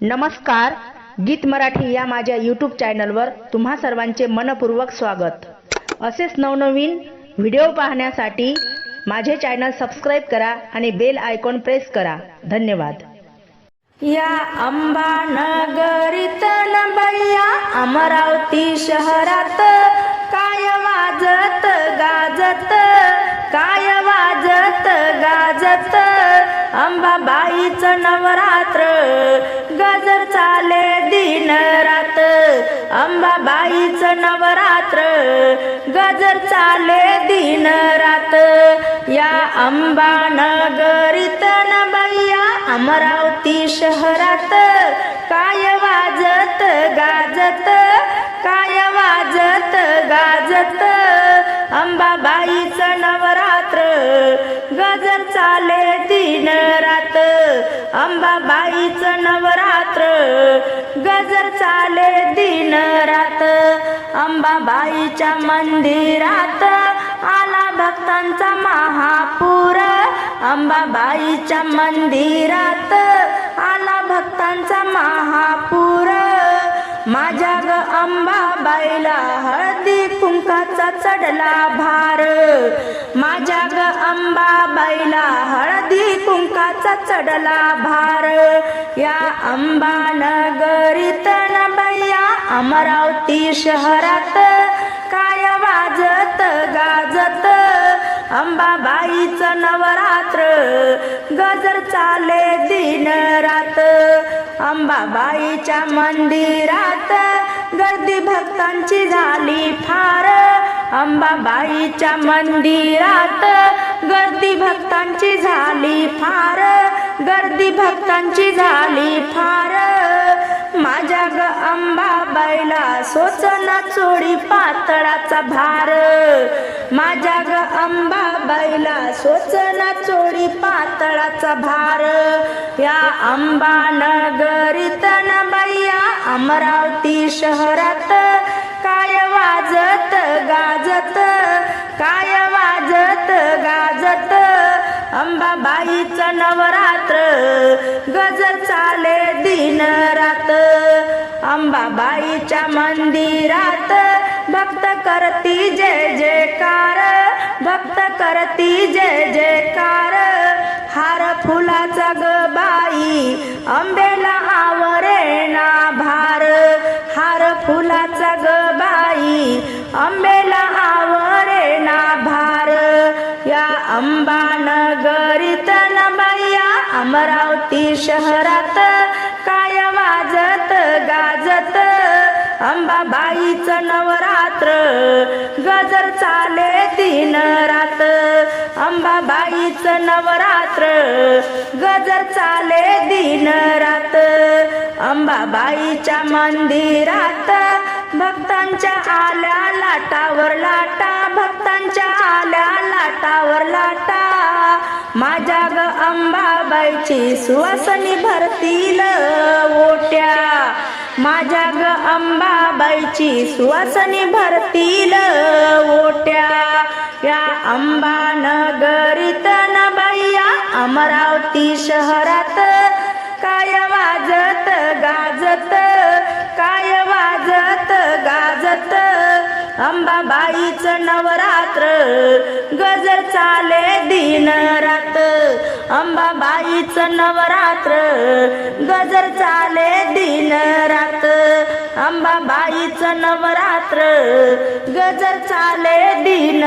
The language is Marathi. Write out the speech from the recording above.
नमस्कार गीत मराठी या माझ्या यूट्यूब चॅनलवर तुम्हा सर्वांचे मनपूर्वक स्वागत. असेच नवनवीन व्हिडिओ पाहण्यासाठी माझे चॅनल सबस्क्राईब करा आणि बेल आयकॉन प्रेस करा. धन्यवाद. या अंबा नगरीत नबैया अमरावती शहरात काय वाजत गाजत काय वाजत गाजत? अंबाबाईचं नवरात्र गजर चाले दिन रात. अंबाबाईचं नवरात्र गजर चाले दिन रात. या अंबा नगरीत नबैया अमरावती शहरात काय वाजत गाजत काय वाजत गाजत. अंबाबाईचं नवरात्र गजर चाले दिन रात अंबाबाईचं नवरात्र गजर चाले दिन रात अंबाबाईच्या मंदिरात आला भक्तांचा महापूर अंबाबाईच्या मंदिरात आला भक्तांचा महापूर. माझ्या ग अंबाबाईला हळदी कुंकाचा चढला भार माझ्या ग अंबाबाईला कुंकाचा चढला भार. या अंबा नगरीत नबैया अमरावती शहरात काय वाजत गाजत. अंबाबाईचं नवरात्र गजर चाले दिन रात. अंबाबाईच्या मंदिरात गर्दी भक्तांची झाली फार. अंबाबाईच्या मंदिरात गर्दी भक्तांची झाली फार. गर्दी भक्तांची झाली फार. माझ्या ग बैला सोचना चोळी पातळाचा भार. माझ्या ग बैला सोचना चोळी पातळाचा भार. या अंबा नगरीत नबैया अमरावती शहरात काय वाजत गजर चाले दिन रात. अंबाबाईच्या मंदिरात भक्त करती जय जयकार. भक्त करती जय जयकार. हार फुलाचा ग बाई अंबेला आवरे ना भार. हार फुलाचा ग बाई अंबेला आवरे ना भार. या अंबा शहरात काय वाजत गाजत? अंबाबाईचं नवरात्र गजर चाले दिन रात. अंबाबाईचं नवरात्र गजर चाले दिन रात. अंबाबाईच्या मंदिरात भक्तांच्या आल्या लाटावर लाटा भक्तांच्या आल्या लाटावर लाटा. माझ्या ग अंबा अंबाबाईची सुवासनी भरतील ओट्या. माझ्या ग अंबाबाईची सुवासनी भरतील ओट्या. या अंबा नगरीत नबैया अमरावती शहरात काय वाजत गाजत काय वाजत गाजत. अंबाबाईचं नवरात्र गजर चाले दिन अंबाबाईचं नवरात्र गजर चाले दिन रात. अंबाबाईचं नवरात्र गजर चाले दिन